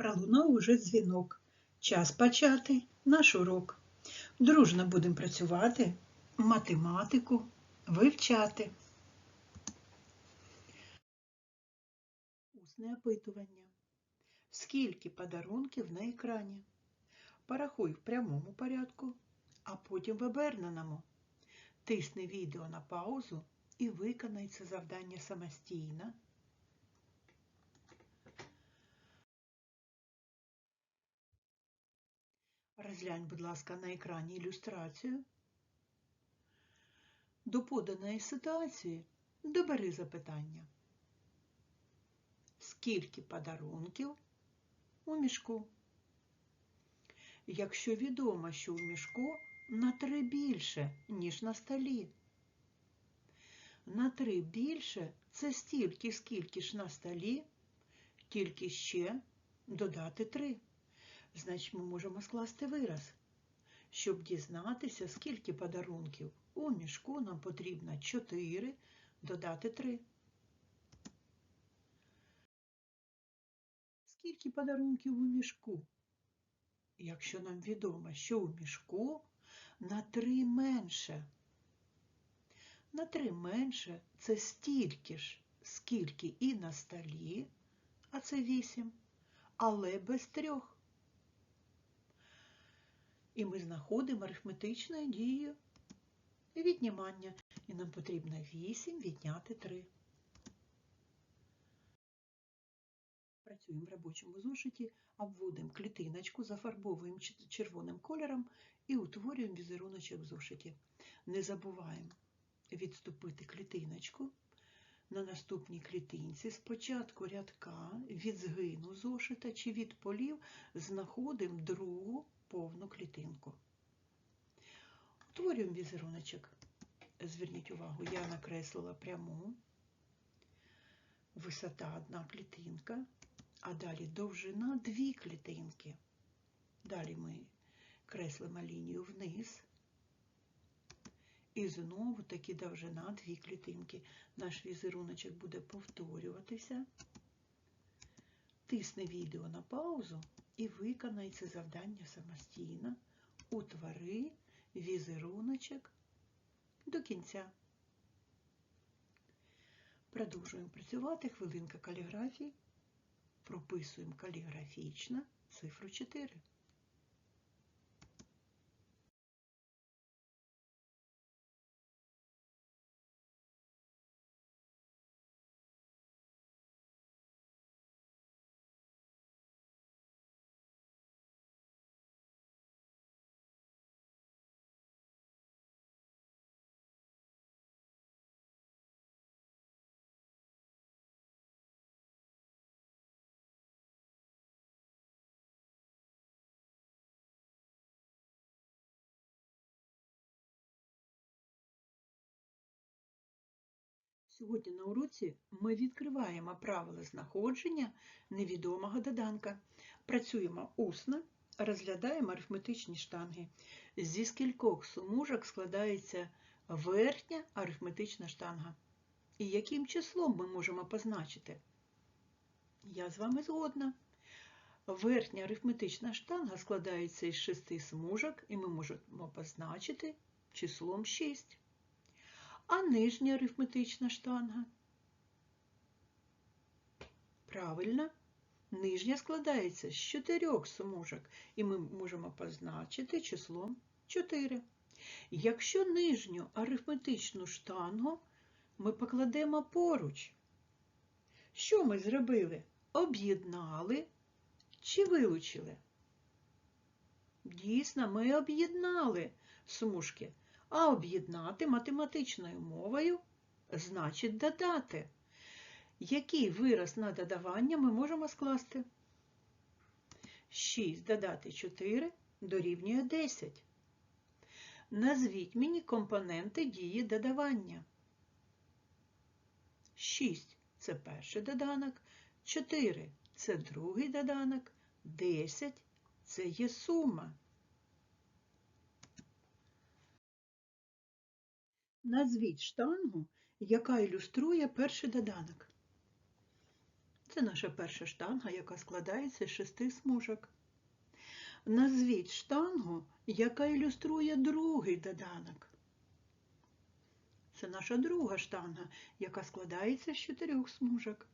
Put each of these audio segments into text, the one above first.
Пролунав уже дзвінок. Час почати наш урок. Дружно будемо працювати, математику вивчати. Усне опитування. Скільки подарунків на екрані? Порахуй в прямому порядку, а потім в оберненому. Тисни відео на паузу і виконай це завдання самостійно. Розглянь, будь ласка, на екрані ілюстрацію. До поданої ситуації добери запитання. Скільки подарунків у мішку? Якщо відомо, що у мішку на три більше, ніж на столі. На три більше це стільки, скільки ж на столі, тільки ще додати три. Значить, ми можемо скласти вираз. Щоб дізнатися, скільки подарунків у мішку, нам потрібно 4 додати 3. Скільки подарунків у мішку? Якщо нам відомо, що у мішку на 3 менше. На 3 менше це стільки ж, скільки і на столі, а це 8, але без трьох. І ми знаходимо арифметичною дією віднімання. І нам потрібно 8 відняти 3. Працюємо в робочому зошиті, обводимо клітиночку, зафарбовуємо червоним кольором і утворюємо візеруночок в зошиті. Не забуваємо відступити клітиночку. На наступній клітинці спочатку рядка від згину зошита чи від полів знаходимо другу повну клітинку. Утворюємо візеруночок. Зверніть увагу, я накреслила пряму, висота одна клітинка, а далі довжина дві клітинки. Далі ми креслимо лінію вниз. І знову таки довжина дві клітинки. Наш візеруночок буде повторюватися. Тисни відео на паузу і виконай це завдання самостійно. Утвори візеруночок до кінця. Продовжуємо працювати. Хвилинка каліграфії. Прописуємо каліграфічно цифру 4. Сьогодні на уроці ми відкриваємо правила знаходження невідомого доданка. Працюємо усно, розглядаємо арифметичні штанги. Зі скількох сумужок складається верхня арифметична штанга. І яким числом ми можемо позначити? Я з вами згодна. Верхня арифметична штанга складається із шести смужок, і ми можемо позначити числом 6. А нижня арифметична штанга? Правильно, нижня складається з чотирьох смужок, і ми можемо позначити числом 4. Якщо нижню арифметичну штангу ми покладемо поруч, що ми зробили? Об'єднали чи вилучили? Дійсно, ми об'єднали смужки. А об'єднати математичною мовою значить додати. Який вираз на додавання ми можемо скласти? 6 додати 4 дорівнює 10. Назвіть мені компоненти дії додавання. 6 це перший доданок, 4 це другий доданок, 10 це є сума. Назвіть штангу, яка ілюструє перший доданок. Це наша перша штанга, яка складається з шести смужок. Назвіть штангу, яка ілюструє другий доданок. Це наша друга штанга, яка складається з чотирьох смужок.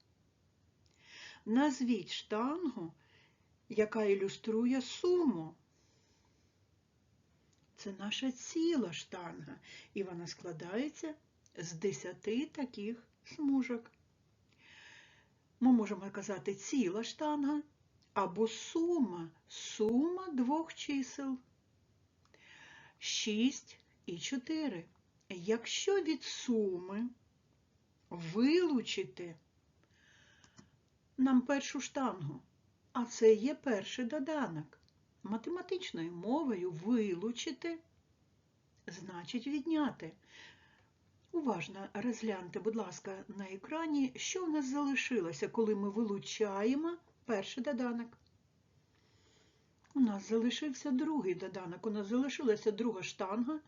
Назвіть штангу, яка ілюструє суму. Це наша ціла штанга, і вона складається з десяти таких смужок. Ми можемо казати ціла штанга або сума, сума двох чисел. 6 і 4. Якщо від суми вилучити нам першу штангу, а це є перший доданок, математичною мовою вилучити значить відняти. Уважно розгляньте, будь ласка, на екрані, що в нас залишилося, коли ми вилучаємо перший доданок. У нас залишився другий доданок, у нас залишилася друга штанга,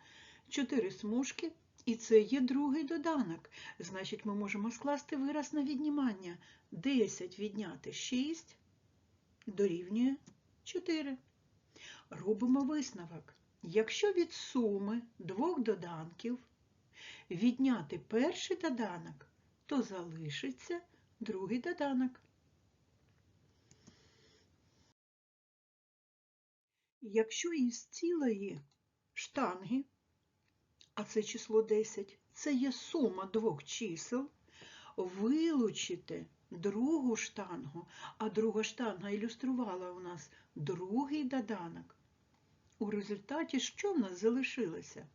чотири смужки, і це є другий доданок. Значить, ми можемо скласти вираз на віднімання. 10 відняти 6 дорівнює 4. Робимо висновок. Якщо від суми двох доданків відняти перший доданок, то залишиться другий доданок. Якщо із цілої штанги, а це число 10, це є сума двох чисел, вилучити другу штангу, а друга штанга ілюструвала у нас другий доданок. У результаті що в нас залишилося?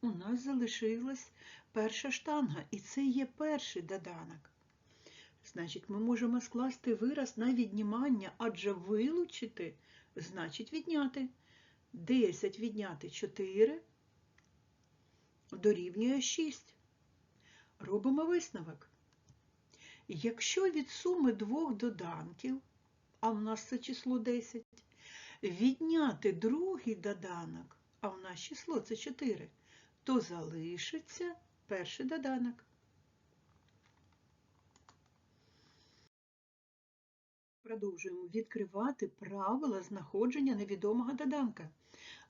У нас залишилась перша штанга, і це є перший доданок. Значить, ми можемо скласти вираз на віднімання, адже вилучити значить відняти. 10 відняти 4 дорівнює 6. Робимо висновок. Якщо від суми двох доданків, а в нас це число 10, відняти другий доданок, а в нас число це 4, то залишиться перший доданок. Продовжуємо відкривати правила знаходження невідомого доданка.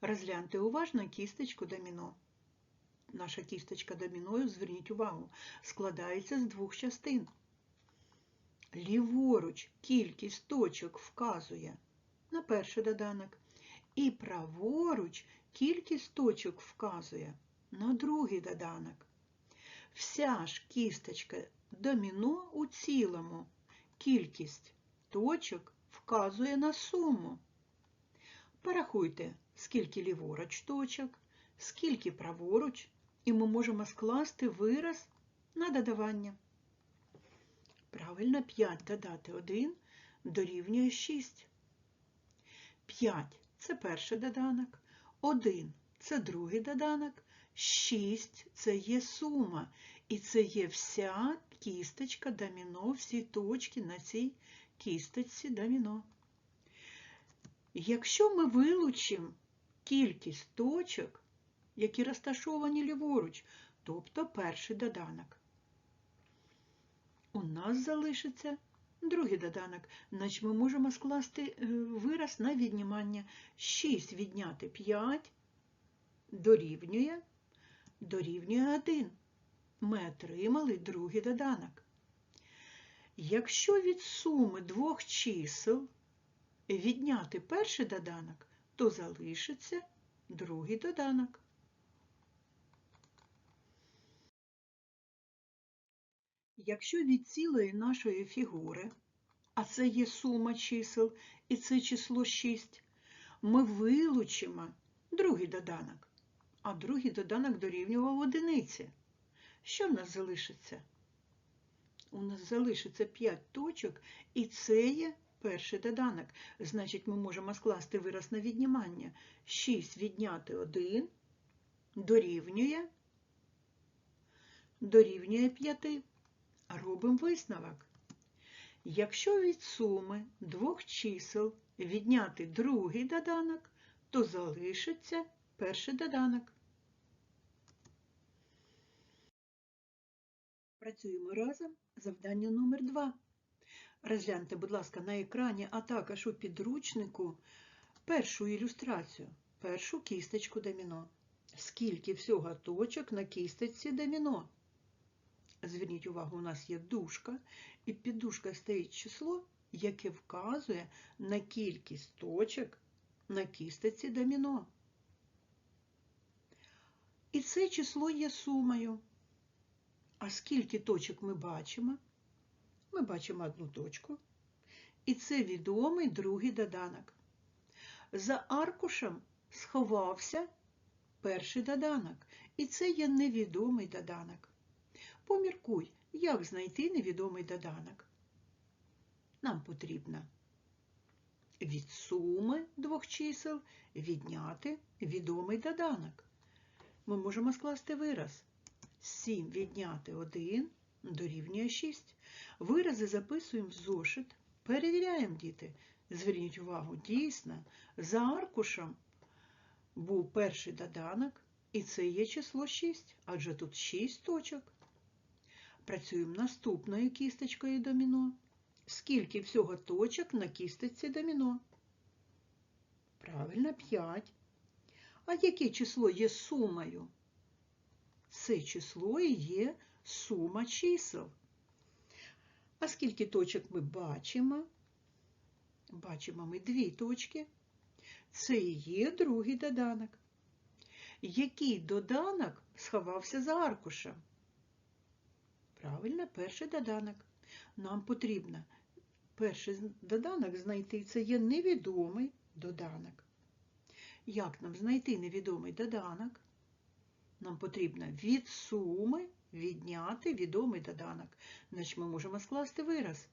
Розгляньте уважно кісточку доміно. Наша кісточка доміною, зверніть увагу, складається з двох частин. Ліворуч кількість точок вказує на перший доданок, і праворуч кількість точок вказує на другий доданок. Вся ж кісточка доміно у цілому кількість точок вказує на суму. Порахуйте, скільки ліворуч точок, скільки праворуч, і ми можемо скласти вираз на додавання. Правильно, 5 додати 1 дорівнює 6. 5 це перший доданок, 1 це другий доданок, 6 це є сума. І це є вся кісточка доміно, всі точки на цій кісточці доміно. Якщо ми вилучимо кількість точок, які розташовані ліворуч, тобто перший доданок, у нас залишиться другий доданок, значить ми можемо скласти вираз на віднімання. 6 відняти 5 дорівнює, дорівнює 1. Ми отримали другий доданок. Якщо від суми двох чисел відняти перший доданок, то залишиться другий доданок. Якщо від цілої нашої фігури, а це є сума чисел, і це число 6, ми вилучимо другий доданок, а другий доданок дорівнював одиниці. Що в нас залишиться? У нас залишиться 5 точок, і це є перший доданок. Значить, ми можемо скласти вираз на віднімання. 6 відняти 1 дорівнює, дорівнює 5. Робимо висновок. Якщо від суми двох чисел відняти другий доданок, то залишиться перший доданок. Працюємо разом. Завдання номер 2. Розгляньте, будь ласка, на екрані, а також у підручнику першу ілюстрацію, першу кісточку доміно. Скільки всього точок на кісточці доміно? Зверніть увагу, у нас є дужка, і під дужкою стоїть число, яке вказує на кількість точок на кісточці доміно. І це число є сумою. А скільки точок ми бачимо? Ми бачимо одну точку. І це відомий другий доданок. За аркушем сховався перший доданок. І це є невідомий доданок. Поміркуй, як знайти невідомий доданок. Нам потрібно від суми двох чисел відняти відомий доданок. Ми можемо скласти вираз. 7 відняти 1 дорівнює 6. Вирази записуємо в зошит. Перевіряємо, діти. Зверніть увагу, дійсно, за аркушем був перший доданок, і це є число 6, адже тут 6 точок. Працюємо наступною кісточкою доміно. Скільки всього точок на кісточці доміно? Правильно, 5. А яке число є сумою? Це число є сума чисел. А скільки точок ми бачимо? Бачимо ми дві точки. Це і є другий доданок. Який доданок сховався за аркушем? Правильно, перший доданок. Нам потрібно перший доданок знайти. Це є невідомий доданок. Як нам знайти невідомий доданок? Нам потрібно від суми відняти відомий доданок. Значить, ми можемо скласти вираз.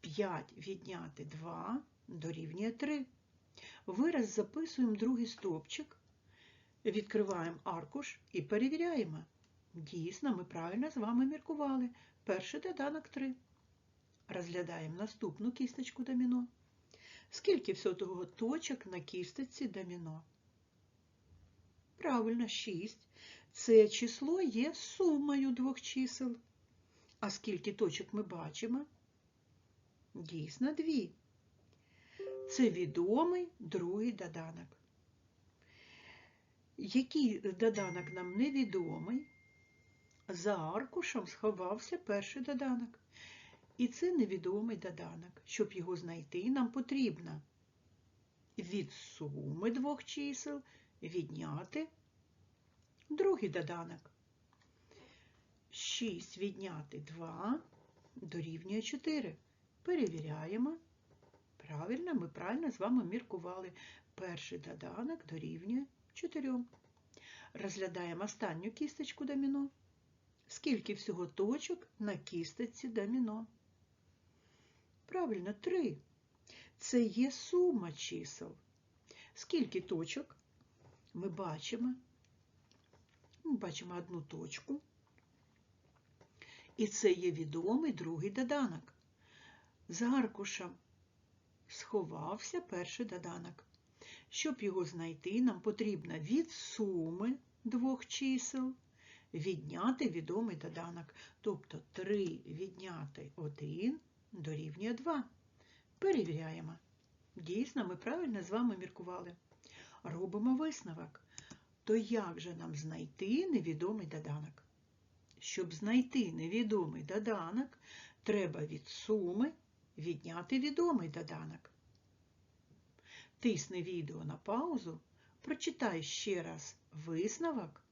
5 відняти 2 дорівнює 3. Вираз записуємо другий стовпчик, відкриваємо аркуш і перевіряємо. Дійсно, ми правильно з вами міркували. Перший доданок 3. Розглядаємо наступну кісточку доміно. Скільки всього точок на кісточці доміно? Правильно, 6. Це число є сумою двох чисел. А скільки точок ми бачимо? Дійсно, 2. Це відомий другий доданок. Який доданок нам невідомий? За аркушем сховався перший доданок. І це невідомий доданок. Щоб його знайти, нам потрібно від суми двох чисел відняти другий доданок. 6 відняти 2 дорівнює 4. Перевіряємо. Правильно, ми правильно з вами міркували. Перший доданок дорівнює 4. Розглядаємо останню кісточку доміно. Скільки всього точок на кісточці доміно? Правильно, 3. Це є сума чисел. Скільки точок ми бачимо? Ми бачимо одну точку. І це є відомий другий доданок. За аркушем сховався перший доданок. Щоб його знайти, нам потрібно від суми двох чисел відняти відомий доданок. Тобто 3 відняти 1 дорівнює 2. Перевіряємо. Дійсно, ми правильно з вами міркували. Робимо висновок. То як же нам знайти невідомий доданок? Щоб знайти невідомий доданок, треба від суми відняти відомий доданок. Тисни відео на паузу, прочитай ще раз висновок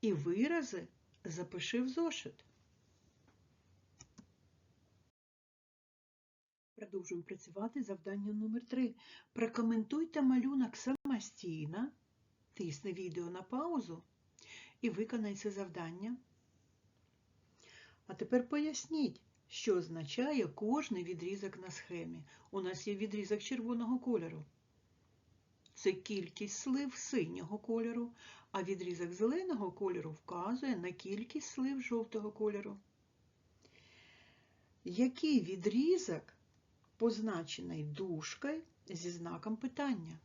і вирази запиши в зошит. Продовжуємо працювати завдання номер 3. Прокоментуйте малюнок самостійно, тисни відео на паузу і виконай це завдання. А тепер поясніть, що означає кожний відрізок на схемі. У нас є відрізок червоного кольору. Це кількість слив синього кольору, а відрізок зеленого кольору вказує на кількість слив жовтого кольору. Який відрізок позначений дужкою зі знаком питання?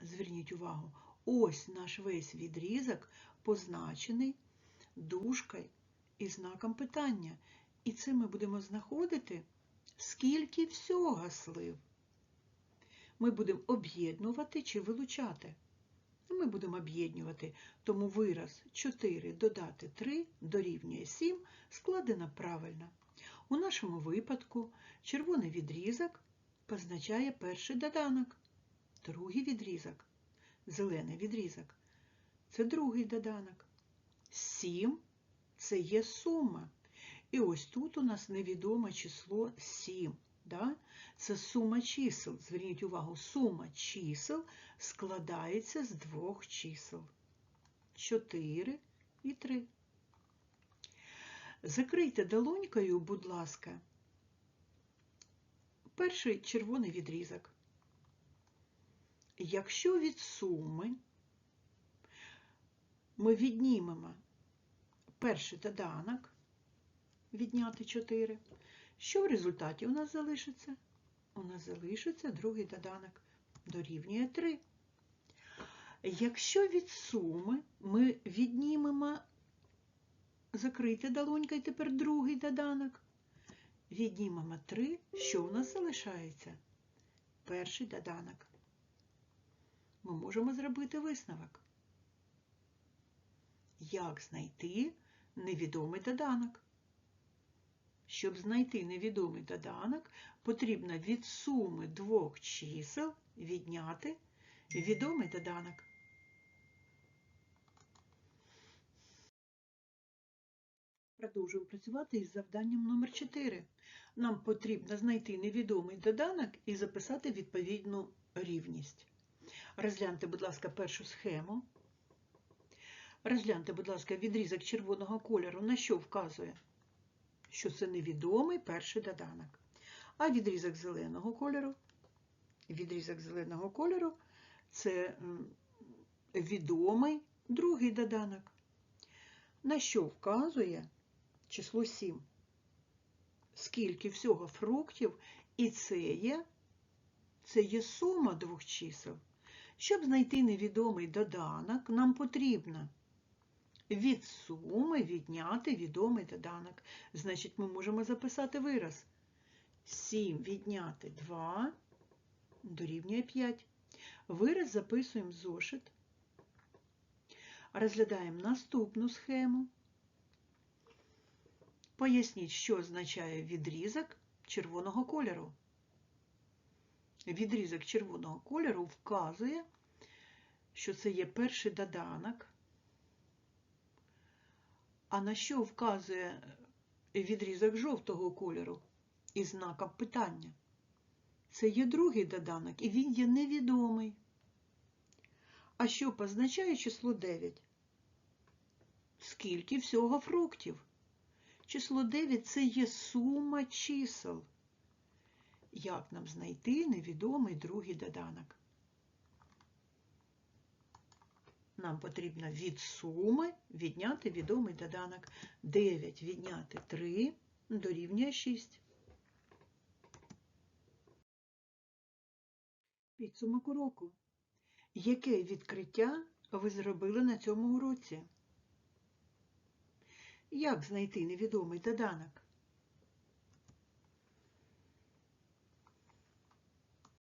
Зверніть увагу, ось наш весь відрізок позначений дужкою і знаком питання. І це ми будемо знаходити, скільки всього слив. Ми будемо об'єднувати чи вилучати. Ми будемо об'єднувати, тому вираз 4 додати 3 дорівнює 7 складено правильно. У нашому випадку червоний відрізок позначає перший доданок, другий відрізок, зелений відрізок це другий доданок. 7 це є сума. І ось тут у нас невідоме число 7. Да? Це сума чисел. Зверніть увагу, сума чисел складається з двох чисел. 4 і 3. Закрийте долонькою, будь ласка, перший червоний відрізок. Якщо від суми ми віднімемо перший доданок, відняти 4, що в результаті у нас залишиться? У нас залишиться другий доданок дорівнює 3. Якщо від суми ми віднімемо закрити долонькою тепер другий доданок, віднімемо 3, що у нас залишається? Перший доданок. Ми можемо зробити висновок. Як знайти невідомий доданок? Щоб знайти невідомий доданок, потрібно від суми двох чисел відняти відомий доданок. Продовжуємо працювати із завданням номер 4. Нам потрібно знайти невідомий доданок і записати відповідну рівність. Розгляньте, будь ласка, першу схему. Розгляньте, будь ласка, відрізок червоного кольору на що вказує? Що це невідомий перший доданок. А відрізок зеленого кольору, відрізок зеленого кольору це відомий другий доданок. На що вказує число 7? Скільки всього фруктів, і це є, це є сума двох чисел. Щоб знайти невідомий доданок, нам потрібно від суми відняти відомий доданок. Значить, ми можемо записати вираз. 7 відняти 2 дорівнює 5. Вираз записуємо зошит. Розглядаємо наступну схему. Поясніть, що означає відрізок червоного кольору. Відрізок червоного кольору вказує, що це є перший доданок. А на що вказує відрізок жовтого кольору із знаком питання? Це є другий доданок, і він є невідомий. А що позначає число 9? Скільки всього фруктів? Число 9 це є сума чисел. Як нам знайти невідомий другий доданок? Нам потрібно від суми відняти відомий доданок. 9 відняти 3 дорівнює 6. Підсумок уроку. Яке відкриття ви зробили на цьому уроці? Як знайти невідомий доданок?